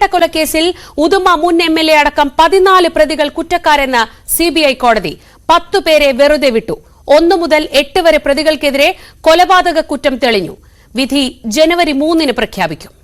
പത്തനംതിട്ട ഉദുമ മുൻ M L A അടക്കം പതിനാല് പ്രതികൾ കുറ്റക്കാരെന്ന് സിബിഐ കോടതി. പത്തു പേരെ വെറുതെ വിട്ടു. ഒന്നു മുതൽ എട്ട് വരെ പ്രതികൾക്കെതിരെ കൊലപാതക കുറ്റം തെളിഞ്ഞു. വിധി ജനുവരി മൂന്നിന് പ്രഖ്യാപിക്കും.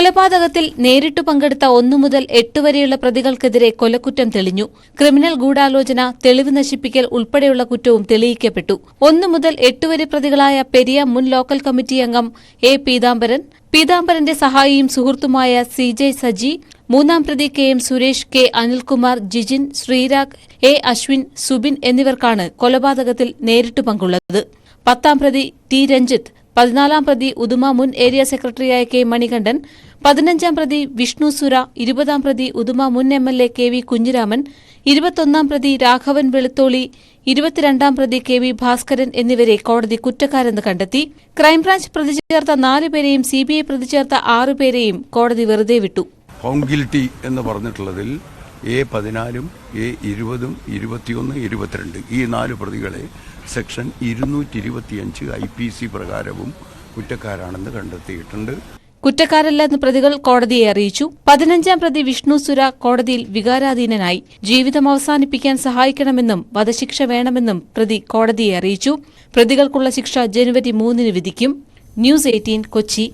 കൊലപാതകത്തിൽ നേരിട്ട് പങ്കെടുത്ത ഒന്നു മുതൽ എട്ട് വരെയുള്ള പ്രതികൾക്കെതിരെ കൊലക്കുറ്റം തെളിഞ്ഞു. ക്രിമിനൽ ഗൂഢാലോചന തെളിവ് നശിപ്പിക്കൽ ഉൾപ്പെടെയുള്ള കുറ്റവും തെളിയിക്കപ്പെട്ടു. ഒന്നു മുതൽ എട്ട് വരെ പ്രതികളായ പെരിയ മുൻ ലോക്കൽ കമ്മിറ്റി അംഗം എ പീതാംബരൻ പീതാംബരന്റെ സഹായിയും സുഹൃത്തുമായ സി ജെ സജി മൂന്നാം പ്രതി K M Suresh K Anilkumar Jijin Sreerag A Ashwin Subin എന്നിവർക്കാണ് കൊലപാതകത്തിൽ നേരിട്ട് പങ്കുള്ളത്. പത്താം പ്രതി ടി രഞ്ജിത്ത് പതിനാലാം പ്രതി ഉദുമ മുൻ ഏരിയ സെക്രട്ടറിയായ കെ മണികണ്ഠൻ പതിനഞ്ചാം പ്രതി വിഷ്ണു സുര ഇരുപതാം പ്രതി ഉദുമ മുൻ M L A K V Kunhiraman ഇരുപത്തൊന്നാം പ്രതി രാഘവൻ വെളുത്തോളി ഇരുപത്തിരണ്ടാം പ്രതി കെ വി ഭാസ്കരൻ എന്നിവരെ കോടതി കുറ്റക്കാരെന്ന് കണ്ടെത്തി. ക്രൈംബ്രാഞ്ച് പ്രതി ചേർത്ത നാലുപേരെയും ഐ പ്രതി ചേർത്ത ആറുപേരെയും കോടതി വെറുതെ വിട്ടു. എന്ന് പറഞ്ഞിട്ടുള്ളതിൽ എ പതിനാലും എ ഇരുപതും ഇരുപത്തിയൊന്ന് ഇരുപത്തിരണ്ട്. ഈ നാല് പ്രതികളെ സെക്ഷൻ ഇരുന്നൂറ്റി ഇരുപത്തിയഞ്ച് ഐ പി സി പ്രകാരവും കുറ്റക്കാരാണെന്ന് കണ്ടെത്തിയിട്ടുണ്ട്. കുറ്റക്കാരല്ലെന്ന് പ്രതികൾ കോടതിയെ അറിയിച്ചു. പതിനഞ്ചാം പ്രതി വിഷ്ണു സുര കോടതിയിൽ വികാരാധീനനായി ജീവിതം അവസാനിപ്പിക്കാൻ സഹായിക്കണമെന്നും വധശിക്ഷ വേണമെന്നും പ്രതി കോടതിയെ അറിയിച്ചു. പ്രതികൾക്കുള്ള ശിക്ഷ ജനുവരി മൂന്നിന് വിധിക്കും. News eighteen Kochi.